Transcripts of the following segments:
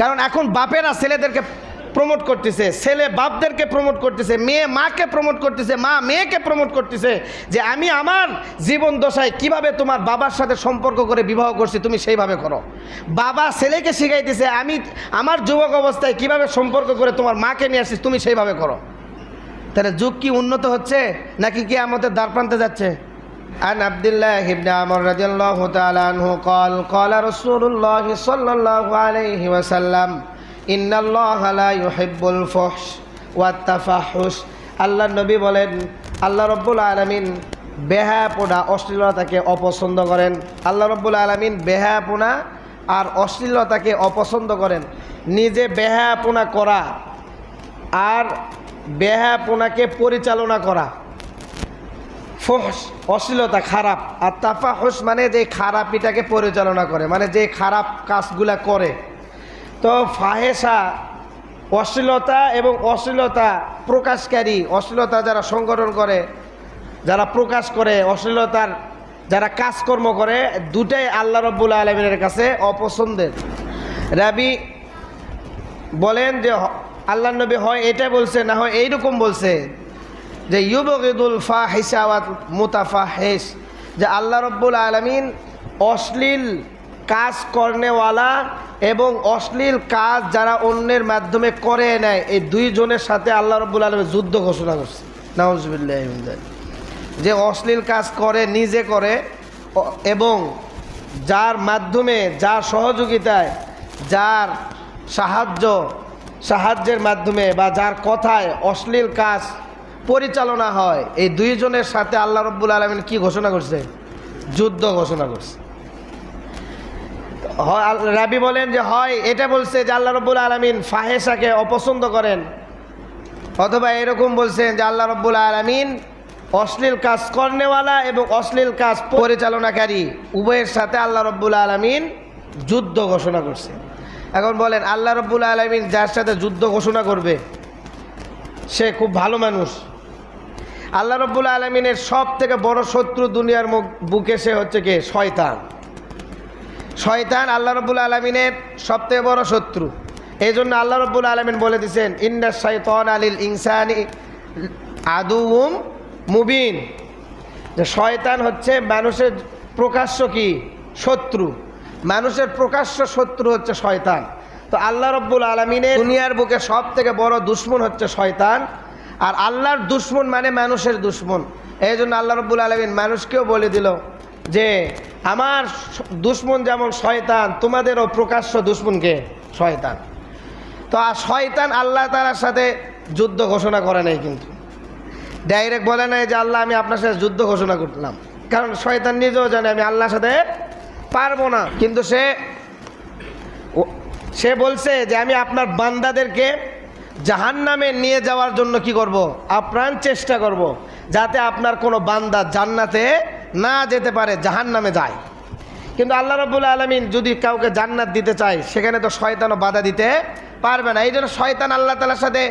কারণ এখন বাপেরা ছেলেদেরকে প্রমোট করতেছে, ছেলে বাপদেরকে প্রমোট করতেছে, মেয়ে মাকে প্রমোট করতেছে, মা মেয়েকে প্রমোট করতেছে যে আমি আমার জীবন দশায় কীভাবে তোমার বাবার সাথে সম্পর্ক করে বিবাহ করছি তুমি সেইভাবে করো। বাবা ছেলেকে শিখাইতেছে, আমি আমার যুবক অবস্থায় কীভাবে সম্পর্ক করে তোমার মাকে নিয়ে আসছিস, তুমি সেইভাবে করো। তাহলে যুগ কি উন্নত হচ্ছে, নাকি কি আমাদের দ্বার প্রান্তে যাচ্ছে? عن عبد الله بن عمر رضي الله تعالى عنه قال قال رسول الله صلى الله عليه وسلم إن الله لا يحب الفحش والتفحش আল্লাহ নবী বলেন আল্লাহ রব্বুল আলমিন বেহাপোনা অশ্লীলতাকে অপছন্দ করেন আল্লাহ রব্বুল আলমিন বেহাপোনা আর অশ্লীলতাকে অপছন্দ করেন নিজে বেহাপোনা করা আর বেহাপোনাকে পরিচালনা করা ফোস অশ্লীলতা, খারাপ। আর তাফাহুস মানে যে খারাপিটাকে পরিচালনা করে মানে যে খারাপ কাজগুলা করে। তো ফাহেসা, অশ্লীলতা এবং অশ্লীলতা প্রকাশকারী, অশ্লীলতা যারা সংগঠন করে, যারা প্রকাশ করে, অশ্লীলতার যারা কাজকর্ম করে, দুটাই আল্লাহ রব্বুল আলমিনের কাছে অপছন্দের। রাবি বলেন যে আল্লাহ নবী হয় এটা বলছে, না হয় এইরকম বলছে। যে ইউবগিদুল ফা হিসাওয়াত মুতাফা হেস যে আল্লাহ রব্বুল আলমিন অশ্লীল কাজ করনেওয়ালা এবং অশ্লীল কাজ যারা অন্যের মাধ্যমে করে নেয়, এই দুইজনের সাথে আল্লাহ রব্বুল আলমী যুদ্ধ ঘোষণা করছে। নাউজবিল্লাহ যে অশ্লীল কাজ করে, নিজে করে এবং যার মাধ্যমে, যার সহযোগিতায়, যার সাহায্য, সাহায্যের মাধ্যমে বা যার কথায় অশ্লীল কাজ পরিচালনা হয়। এই দুইজনের সাথে আল্লাহ রব্বুল আলমিন কি ঘোষণা করছে? যুদ্ধ ঘোষণা করছে। রাবি বলেন যে, হয়, এটা বলছে যে আল্লাহ রব্বুল আলমিন ফাহেসাকে অপছন্দ করেন। অথবা এরকম বলছেন যে, আল্লাহ রব্বুল আলমিন অশ্লীল কাজ করনেওয়ালা এবং অশ্লীল কাজ পরিচালনাকারী। উভয়ের সাথে আল্লাহ রব্বুল আলমিন যুদ্ধ ঘোষণা করছে। এখন বলেন, আল্লাহ রব্বুল আলমিন যার সাথে যুদ্ধ ঘোষণা করবে, সে খুব ভালো মানুষ। আল্লাহ রব্বুল আলমিনের সব থেকে বড় শত্রু দুনিয়ার বুকে সে হচ্ছে কে? শয়তান। শয়তান আল্লাহ রব্বুল আলমিনের সব থেকে বড় শত্রু। এই জন্য আল্লাহ রব্বুল আলমিন বলে দিছেন ইন্ডা শৈতন আলিল ইনসানি আদুম মুবিন। যে শয়তান হচ্ছে মানুষের প্রকাশ্য কি? শত্রু। মানুষের প্রকাশ্য শত্রু হচ্ছে শয়তান। তো আল্লাহ রব্বুল আলমিনের দুনিয়ার বুকে সব থেকে বড় দুশ্মন হচ্ছে শয়তান। আর আল্লাহর দুশ্মন মানে মানুষের দুশ্মন। এই জন্য আল্লাহ রব্বুল আলমিন মানুষকেও বলে দিল যে, আমার দুশ্মন যেমন শয়তান, তোমাদেরও প্রকাশ্য দুশ্মনকে শয়তান। তো আর শয়তান আল্লাহ তালার সাথে যুদ্ধ ঘোষণা করে নাই কিন্তু। ডাইরেক্ট বলে নাই যে, আল্লাহ, আমি আপনার সাথে যুদ্ধ ঘোষণা করলাম। কারণ শয়তান নিজেও জানে, আমি আল্লাহর সাথে পারব না। কিন্তু সে সে বলছে যে, আমি আপনার বান্দাদেরকে জাহান নামে নিয়ে যাওয়ার জন্য কি করব? আপ্রাণ চেষ্টা করব, যাতে আপনার কোনো বান্দা জান্নাতে না যেতে পারে জাহান নামে যায়। কিন্তু আল্লাহ রব্বুল আলমিন যদি কাউকে জান্নাত দিতে চায়, সেখানে তো শয়তানও বাধা দিতে পারবে না। এই জন্য শয়তান আল্লাহ তালার সাথে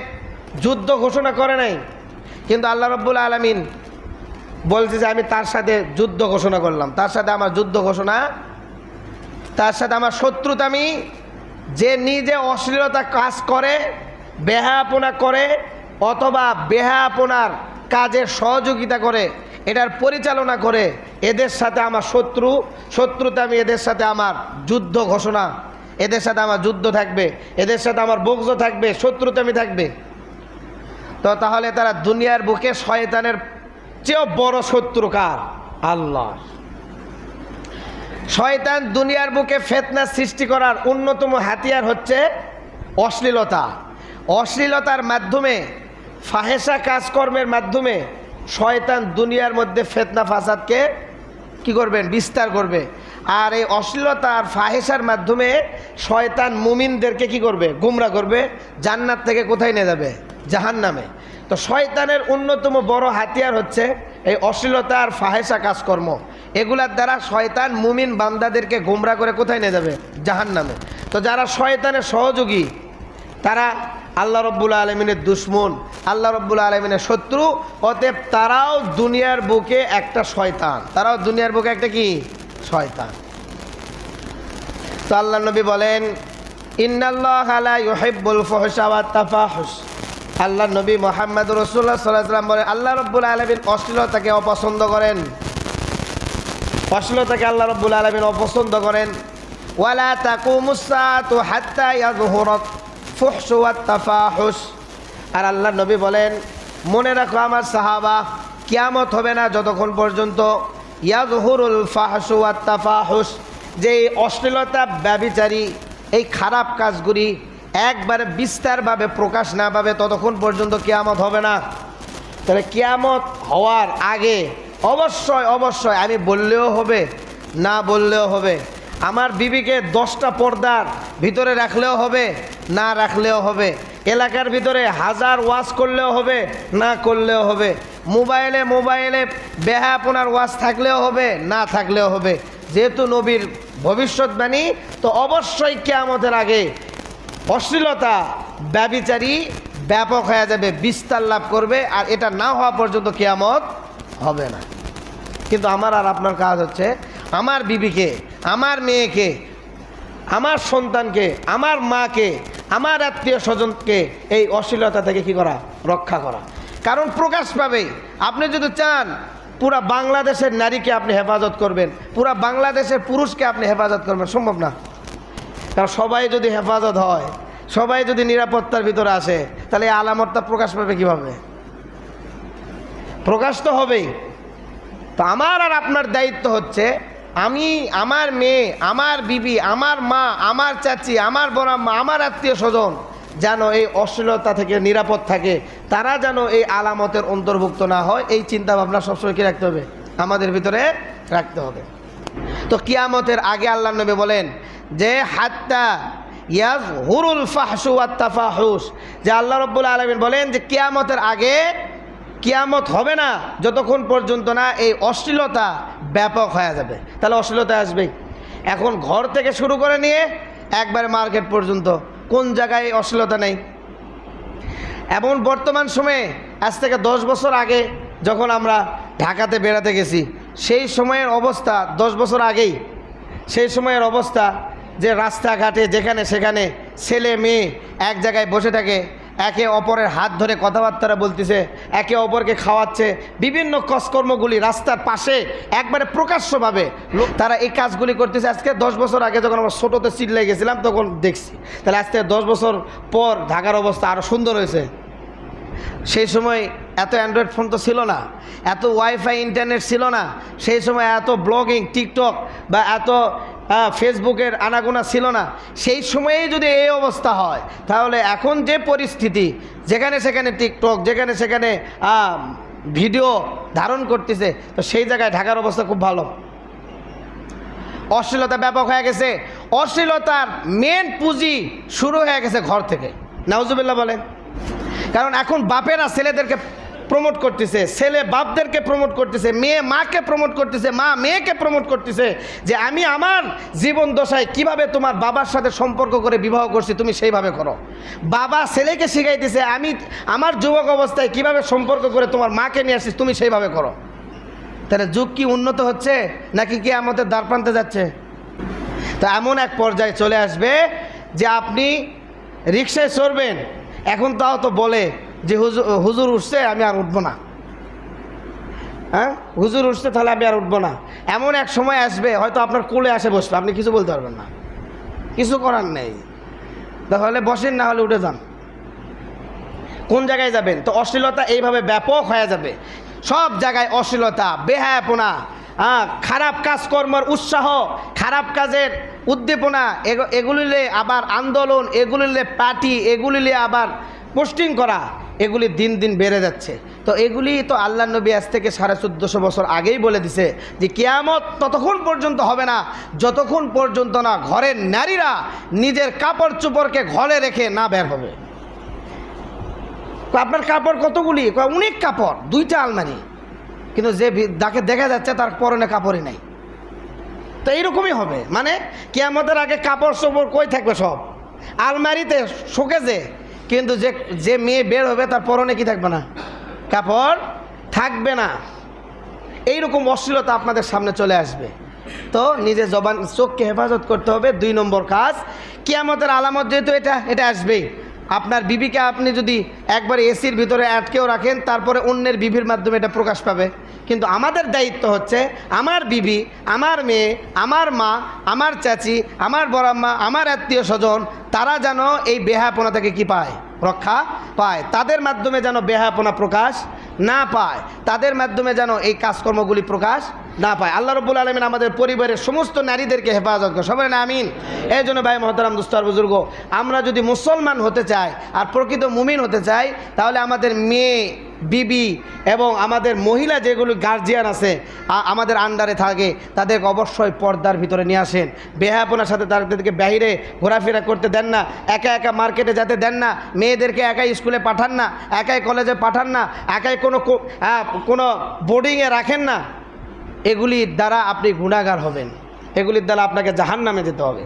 যুদ্ধ ঘোষণা করে নাই। কিন্তু আল্লাহ রব্বুল আলমিন বলছে যে, আমি তার সাথে যুদ্ধ ঘোষণা করলাম। তার সাথে আমার যুদ্ধ ঘোষণা, তার সাথে আমার শত্রুতা আমি যে নিজে অশ্লীলতা কাজ করে বেহাপনা করে অথবা বেহাপনার কাজের সহযোগিতা করে, এটার পরিচালনা করে, এদের সাথে আমার শত্রু, শত্রুতা আমি এদের সাথে আমার যুদ্ধ ঘোষণা, এদের সাথে আমার যুদ্ধ থাকবে, এদের সাথে আমার বগ্জ থাকবে, শত্রুতা আমি থাকবে। তো তাহলে তারা দুনিয়ার বুকে শয়তানের চেয়েও বড় শত্রু কার? আল্লাহ। শয়তান দুনিয়ার বুকে ফেতনা সৃষ্টি করার অন্যতম হাতিয়ার হচ্ছে অশ্লীলতা। অশ্লীলতার মাধ্যমে ফাহেসা কাজকর্মের মাধ্যমে শয়তান দুনিয়ার মধ্যে ফেতনা ফাসাদকে কি করবেন বিস্তার করবে। আর এই অশ্লীলতা আর ফাহেসার মাধ্যমে শয়তান মুমিনদেরকে কি করবে? গুমরা করবে। জান্নাত থেকে কোথায় নিয়ে যাবে? জাহান নামে তো শয়তানের অন্যতম বড় হাতিয়ার হচ্ছে এই অশ্লীলতা আর ফাহেসা কাজকর্ম। এগুলার দ্বারা শয়তান মুমিন বান্দাদেরকে গুমরা করে কোথায় নিয়ে যাবে? জাহান নামে তো যারা শয়তানের সহযোগী, তারা আল্লাহ রব্বুল আলমিনের দুশ্মন, আল্লাহ রব্বুল আলমিনের শত্রু, অতএব তারাও দুনিয়ার বুকে একটা শয়তান। তারাও দুনিয়ার বুকে একটা কি? শয়তান। তো আল্লাহ নবী বলেন আল্লাহ নবী মোহাম্মদ রসুল্লাহ সাল্লাহ সাল্লাম বলেন, আল্লাহ রব্বুল আলমিন অশ্লীলতাকে অপছন্দ করেন। অশ্লীলতাকে আল্লাহ রব্বুল আলমিন অপছন্দ করেন। ওয়ালা তাকুমুসাতু হাত্তা ইয়াজহুরাত ফুহশু ওয়াত তাফাহুশ আর আল্লাহ নবী বলেন, মনে রাখো আমার সাহাবা, কিয়ামত হবে না যতক্ষণ পর্যন্ত ইয়াজহুরুল ফাহশু ওয়াত যে এই অশ্লীলতা ব্যবিচারী এই খারাপ কাজগুলি একবারে বিস্তারভাবে প্রকাশ না পাবে ততক্ষণ পর্যন্ত কিয়ামত হবে না। তাহলে কিয়ামত হওয়ার আগে অবশ্যই অবশ্যই আমি বললেও হবে, না বললেও হবে, আমার বিবিকে দশটা পর্দার ভিতরে রাখলেও হবে না রাখলেও হবে। এলাকার ভিতরে হাজার ওয়াশ করলেও হবে, না করলেও হবে। মোবাইলে মোবাইলে বেহাপনার ওয়াশ থাকলেও হবে, না থাকলেও হবে। যেহেতু নবীর ভবিষ্যৎবাণী, তো অবশ্যই কেয়ামতের আগে অশ্লীলতা ব্যবিচারী ব্যাপক হয়ে যাবে, বিস্তার লাভ করবে, আর এটা না হওয়া পর্যন্ত কেয়ামত হবে না। কিন্তু আমার আর আপনার কাজ হচ্ছে, আমার বিবিকে, আমার মেয়েকে, আমার সন্তানকে, আমার মাকে আমার আত্মীয় স্বজনকে এই অশ্লীলতা থেকে কি করা? রক্ষা করা। কারণ প্রকাশ পাবে। আপনি যদি চান, পুরা বাংলাদেশের নারীকে আপনি হেফাজত করবেন, পুরা বাংলাদেশের পুরুষকে আপনি হেফাজত করবেন, সম্ভব না। কারণ সবাই যদি হেফাজত হয়, সবাই যদি নিরাপত্তার ভিতরে আসে, তাহলে এই আলামতটা প্রকাশ পাবে কীভাবে? প্রকাশ তো হবেই। তো আমার আর আপনার দায়িত্ব হচ্ছে আমি, আমার মেয়ে, আমার বিবি, আমার মা, আমার চাচি, আমার বড় মা আমার আত্মীয় স্বজন যেন এই অশ্লীলতা থেকে নিরাপদ থাকে, তারা যেন এই আলামতের অন্তর্ভুক্ত না হয়, এই চিন্তা ভাবনা সবসময় কি রাখতে হবে? আমাদের ভিতরে রাখতে হবে। তো কিয়ামতের আগে আল্লাহ নবী বলেন যে, হাত্তা ইয়াজ হুরুল ফাহসু আত্তাফাহুস যে আল্লাহ রব্বুল আলমিন বলেন যে, কিয়ামতের আগে কিয়ামত হবে না যতক্ষণ পর্যন্ত না এই অশ্লীলতা ব্যাপক হয়ে যাবে। তাহলে অশ্লীলতা আসবেই এখন ঘর থেকে শুরু করে নিয়ে একবারে মার্কেট পর্যন্ত কোন জায়গায় অশ্লীলতা নেই? এমন বর্তমান সময়ে, আজ থেকে দশ বছর আগে যখন আমরা ঢাকাতে বেড়াতে গেছি, সেই সময়ের অবস্থা দশ বছর আগেই। সেই সময়ের অবস্থা যে রাস্তাঘাটে যেখানে সেখানে ছেলে মেয়ে এক জায়গায় বসে থাকে একে অপরের হাত ধরে কথাবার্তা বলতেছে, একে অপরকে খাওয়াচ্ছে, বিভিন্ন কাজকর্মগুলি রাস্তার পাশে একবারে প্রকাশ্যভাবে লোক তারা এই কাজগুলি করতেছে। আজকে দশ বছর আগে যখন আমরা ছোটোতে চিল্লাই গেছিলাম, তখন দেখছি। তাহলে আজকে দশ বছর পর ঢাকার অবস্থা আরও সুন্দর হয়েছে। সেই সময় এত অ্যান্ড্রয়েড ফোন তো ছিল না, এত ওয়াইফাই, ইন্টারনেট ছিল না, সেই সময় এত ব্লগিং, টিকটক বা এত আহ, ফেসবুকের আনাগোনা ছিল না। সেই সময়েই যদি এই অবস্থা হয় তাহলে এখন যে পরিস্থিতি যেখানে সেখানে টিকটক যেখানে সেখানে ভিডিও ধারণ করতেছে তো সেই জায়গায় ঢাকার অবস্থা খুব ভালো। অশ্লীলতা ব্যাপক হয়ে গেছে। অশ্লীলতার মেন পুঁজি শুরু হয়ে গেছে ঘর থেকে। নাউজুবিল্লাহ বলেন। কারণ এখন বাপেরা ছেলেদেরকে প্রমোট করতেছে, ছেলে বাপদেরকে প্রমোট করতেছে, মেয়ে মাকে প্রমোট করতেছে, মা মেয়েকে প্রমোট করতেছে, যে আমি আমার জীবন দশায় কীভাবে তোমার বাবার সাথে সম্পর্ক করে বিবাহ করছি তুমি সেইভাবে করো। বাবা ছেলেকে শিখাইতেছে, আমি আমার যুবক অবস্থায় কীভাবে সম্পর্ক করে তোমার মাকে নিয়ে আসছিস তুমি সেইভাবে করো। তাহলে যুগ কি উন্নত হচ্ছে নাকি কি আমাদের দ্বার প্রান্তে যাচ্ছে? তো এমন এক পর্যায়ে চলে আসবে যে আপনি রিক্সায় চড়বেন, এখন তাও তো বলে যে হুজুর হুজুর উঠছে, আমি আর উঠবো না। হ্যাঁ? হুজুর উঠছে, তাহলে আমি আর উঠবো না। এমন এক সময় আসবে, হয়তো আপনার কোলে আসে বসবে আপনি কিছু বলতে পারবেন না। কিছু করার নেই। তাহলে বসেন, না হলে উঠে যান। কোন জায়গায় যাবেন? তো অশ্লীলতা এইভাবে ব্যাপক হয়ে যাবে। সব জায়গায় অশ্লীলতা, বেহায়াপনা হ্যাঁ খারাপ কাজকর্মের উৎসাহ, খারাপ কাজের উদ্দীপনা এগুলিলে আবার আন্দোলন এগুলিলে পার্টি এগুলিলে আবার পোস্টিং করা। এগুলি দিন দিন বেড়ে যাচ্ছে। তো এগুলি তো আল্লাহ নবী আজ থেকে সাড়ে চোদ্দোশো বছর আগেই বলে দিছে যে কেয়ামত ততক্ষণ পর্যন্ত হবে না, যতক্ষণ পর্যন্ত না ঘরের নারীরা নিজের কাপড় চোপড়কে ঘরে রেখে না বের হবে। আপনার কাপড় কতগুলি? অনেক কাপড়, দুইটা আলমারি। কিন্তু যে যাকে দেখা যাচ্ছে তার পরনে কাপড়ই নাই। তো এইরকমই হবে। মানে কেয়ামতের আগে কাপড় চোপড় কই থাকবে সব? আলমারিতে, শোকেজে। কিন্তু যে যে মেয়ে বের হবে তার পরনে কি থাকবে না? কাপড় থাকবে না। এইরকম অশ্লীলতা আপনাদের সামনে চলে আসবে। তো নিজের জবান, চোখকে হেফাজত করতে হবে। দুই নম্বর কাজ, কিয়ামতের আলামত যেহেতু এটা এটা আসবেই। আপনার বিবিকে আপনি যদি একবার এসির ভিতরে আটকেও রাখেন, তারপরে অন্যের বিবির মাধ্যমে এটা প্রকাশ পাবে। কিন্তু আমাদের দায়িত্ব হচ্ছে, আমার বিবি, আমার মেয়ে, আমার মা, আমার চাচি, আমার বড়াম্মা, আমার আত্মীয় স্বজন, তারা যেন এই বেহাপনা থেকে কি পায়? রক্ষা পায়। তাদের মাধ্যমে যেন বেহাপনা প্রকাশ না পায়। তাদের মাধ্যমে যেন এই কাজকর্মগুলি প্রকাশ না পায়। আল্লাহ রব্বুল আলমিন আমাদের পরিবারের সমস্ত নারীদেরকে হেফাজত করে সবাই না আমিন। এই জন্য ভাই মহতারাম দুস্তর বুজুর্গ, আমরা যদি মুসলমান হতে চাই আর প্রকৃত মুমিন হতে চাই, তাহলে আমাদের মেয়ে বিবি এবং আমাদের মহিলা যেগুলো গার্জিয়ান আছে আমাদের আন্ডারে থাকে, তাদেরকে অবশ্যই পর্দার ভিতরে নিয়ে আসেন। বেহাপনার সাথে তাদেরকে বাইরে ঘোরাফেরা করতে দেন না, একা একা মার্কেটে যেতে দেন না, মেয়েদেরকে একাই স্কুলে পাঠান না, একাই কলেজে পাঠান না, একাই কোনো কোনো বোর্ডিংয়ে রাখেন না। এগুলির দ্বারা আপনি গুণাগার হবেন। এগুলির দ্বারা আপনাকে জাহান নামে যেতে হবে।